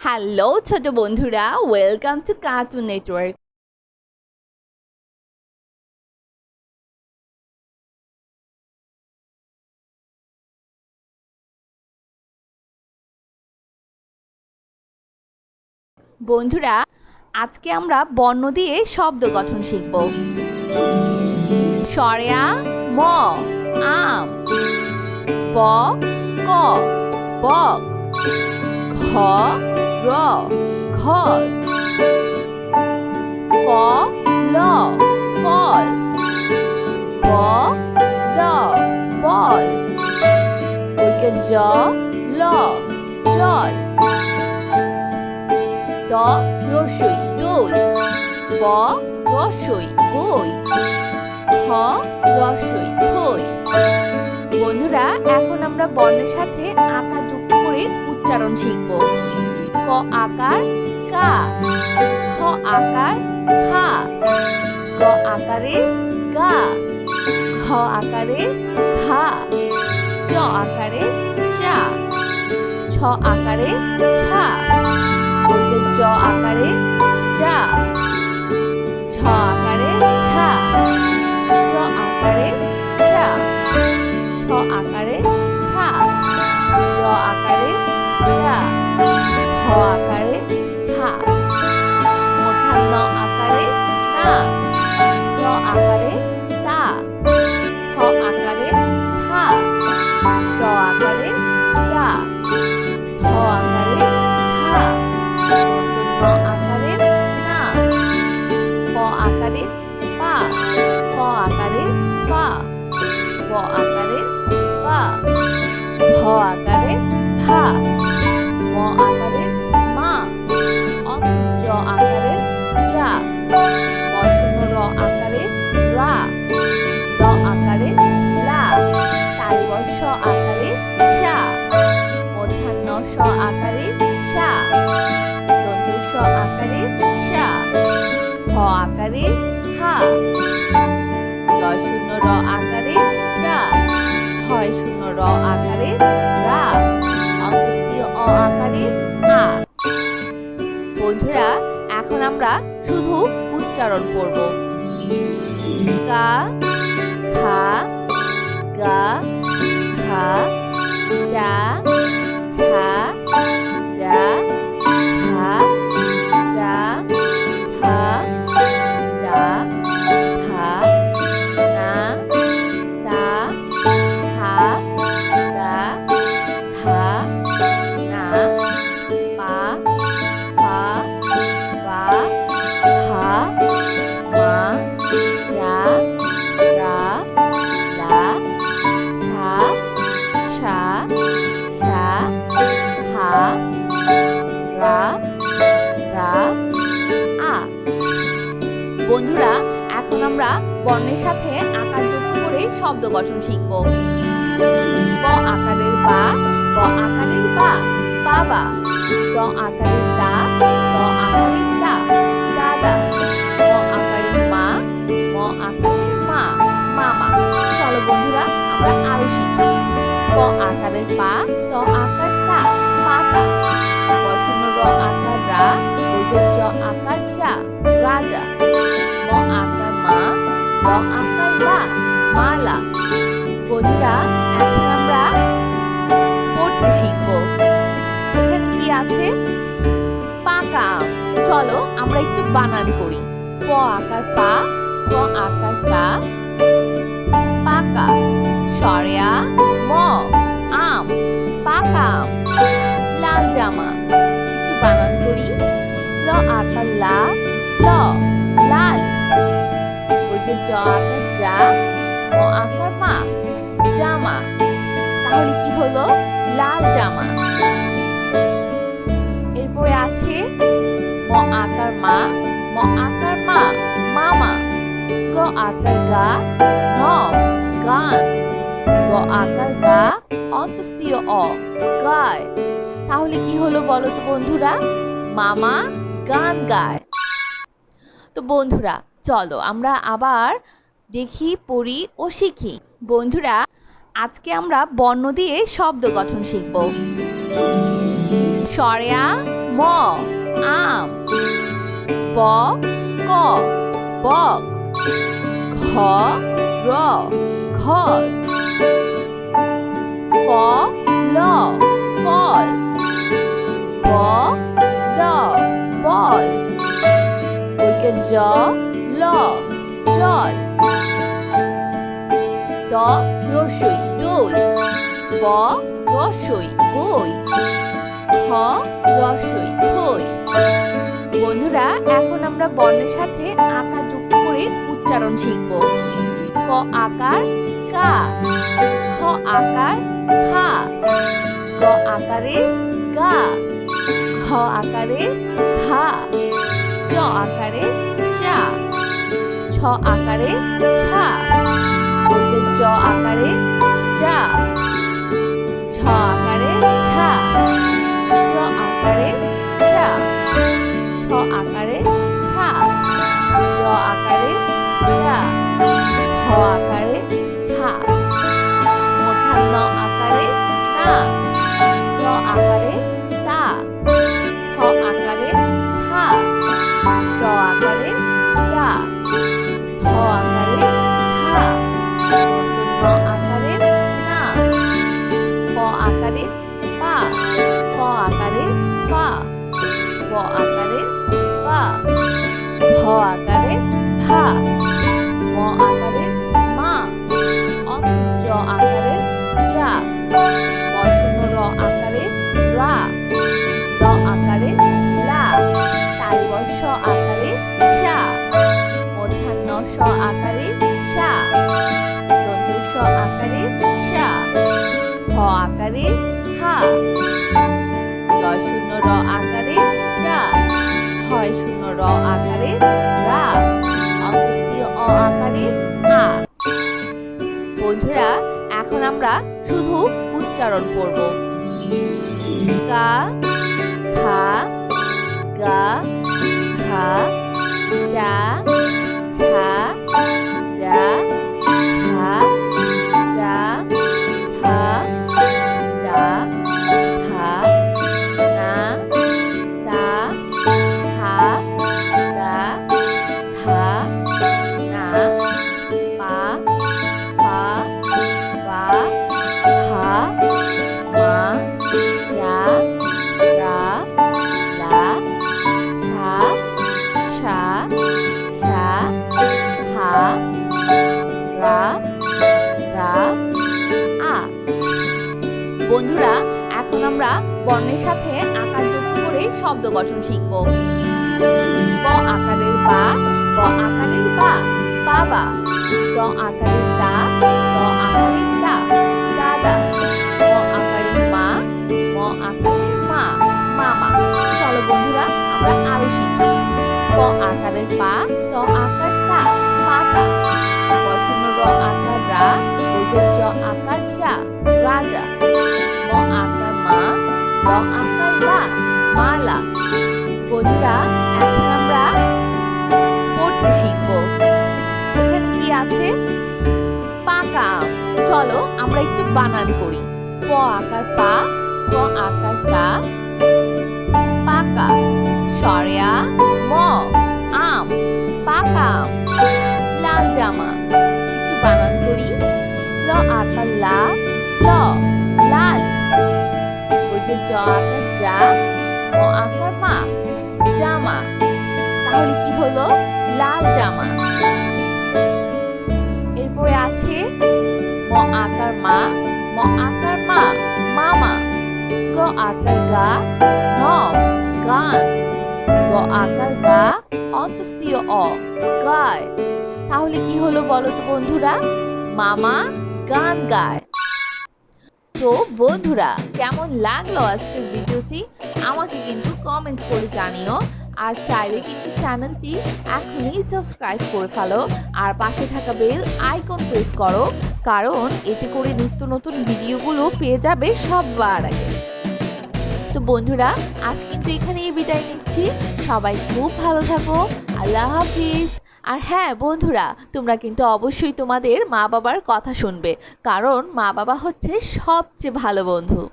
Hello ছোট বন্ধুরা welcome to cartoon network বন্ধুরা, আজকে আমরা বর্ণ দিয়ে শব্দ গঠন শিখব। সরেয়া, ম, আম, ব, ক, বক, ঘ র ঘর ফ ল ফল ব ল বল উল্কে জ ল জল দ রসই দই ব রসই বই খ রসই খই বন্ধুরা, এখন আমরা বর্ণের সাথে আকার যুক্ত করে উচ্চারণ শিখব। ক আকার কা। খ আকার খা। গ আকারে গা। খ আকারে ঘা। চ আকারে চা। ছ আকারে ছা বলবে জ আকারে যা। ছ আকারে ছা চ আকারে চা ছ আকারে ছা জ আকারে হ আকারে ঠা মধ্যাহ্ন আকারে না ট আকারে তা খ আকারে থা দ আকারে দা হ আকারে হা ন আকারে না প আকারে পা ফ আকারে ফা ব আকারে বা ভ আকারে আকারে সা। দন্তস্ব আকারে সা। ভ আকারে হা। দয় শূন্য র আকারে ডা হয় শূন্য র আকারে রা। অ আকারে আ। বন্ধুরা, এখন আমরা শুধু উচ্চারণ করব। কা খা গা খা চা ছা যা শব্দ গঠন শিখব। ব আকারের বা, ব আকারের বা, বাবা। দ আকারের দা দ আকারের দা, দাদা। ম আকারের মা, ম আকারের মা, মামা। চলো বন্ধুরা, আমরা আরও শিখি। প আকারের পা, ত আকার তা, পাতা। বসন র আকার রা বর্গের জ আকার যা রাজা। ম আকার মা ল আকার মালা। বন্ধুরা, এখন আমরা পড়তে শিখব। এখানে কি আছে? পাকা আম। চলো, আমরা একটু বানান করি। প আকার পা, ক আকার কা পাকা। সরেয়া, ম, আম। পাকা আম। লাল জামা। একটু বানান করি। ল আকার লা, ল, লাল। বইতে জ আকার যা ম আকার মা? জামা। তাহলে কি হলো? লাল জামা। এরপরে আছে ম আকার মা, ম আকার মা, মামা। গ আকার গা, ন গান। গ আকার গা, অন্তস্তীয় অ, গায়। তাহলে কি হলো বলো তো বন্ধুরা? মামা গান গায়। তো বন্ধুরা, চলো আমরা আবার দেখি, পড়ি ও শিখি। বন্ধুরা, আজকে আমরা বর্ণ দিয়ে শব্দ গঠন শিখব। সরেয়া, ম, আম, ব, ক, বক, ঘ, র, ঘর, ফ, ল, ফল, ব ল বল বইকে জ, ল। জল। দ, রসই দই ব, রসই, বই। হ রসই খই বন্ধুরা, এখন আমরা বর্ণের সাথে আকার যুক্ত করে উচ্চারণ শিখব। ক আকার, কা। খ আকার, খা। গ আকারে, গা। খ আকারে, ঘা। চ আকারে, চা। আকারে ছা বলবে জ আকারে যা ছ আকারে ছা চ আকারে চা ছ আকারে ছা জ আকারে যা হ আকারে ঠা মধ্যাহ্ন আকারে না ত আকারে তা। খ আকারে থা চ আকারে টা হ আকারে হা ন আকারে না প আকারে পা ফ আকারে ফা ব আকারে স আকারে সা। দন্তস্ব আকারে সা। হ আকারে হা। দয় শূন্য র আকারে ডা হয় শূন্য র আকারে রা। অ আকারে আ। বন্ধুরা, এখন আমরা শুধু উচ্চারণ করব। কা খা গা খা চা ছা বন্ধুরা, এখন আমরা বর্ণের সাথে আকার যুক্ত করে শব্দ গঠন শিখব। ব আকারের বা, ব আকারের বা, বাবা। দ আকারের দা দ আকারের দা, দাদা। ম আকারের মা ম আকারের মা, মামা। চলো বন্ধুরা, আমরা আরও শিখি। প আকারের পা, ত আকার তা, পাতা। বসন্ত র আকার রা জ আকার যা রাজা। ম মা দ আকার লা। মালা বন্ধুরা, এখন আমরা পড়তে শিখব। এখানে কি আছে? পাকা। চলো, আমরা একটু বানান করি। প আকার পা ক আকার কা পাকা। সরেয়া ওইতে জ আকার যা ম আকার মা, জামা। তাহলে কি হলো? লাল জামা। এরপরে আছে ম আকার মা, ম আকার মা, মামা। গ আকার গা, ন গান। গ আকার গা, অন্তস্তীয় অ, গায়। তাহলে কি হলো বলো তো বন্ধুরা? মামা গান গায়। তো বন্ধুরা, কেমন লাগল আজকের ভিডিওটি? আমাকে কিন্তু কমেন্ট করে জানিও। আর চাইলে কিন্তু চ্যানেলটি এখনই সাবস্ক্রাইব করে ফেলো। আর পাশে থাকা বেল আইকন প্রেস করো। কারণ এতে করে নিত্য নতুন ভিডিওগুলো পেয়ে যাবে সববার আগে। তো বন্ধুরা, আজ কিন্তু এখানেই বিদায় নিচ্ছি। সবাই খুব ভালো থাকো। আল্লাহ হাফিজ। আর হ্যাঁ বন্ধুরা, তোমরা কিন্তু অবশ্যই তোমাদের মা বাবার কথা শুনবে। কারণ মা বাবা হচ্ছে সবচেয়ে ভালো বন্ধু।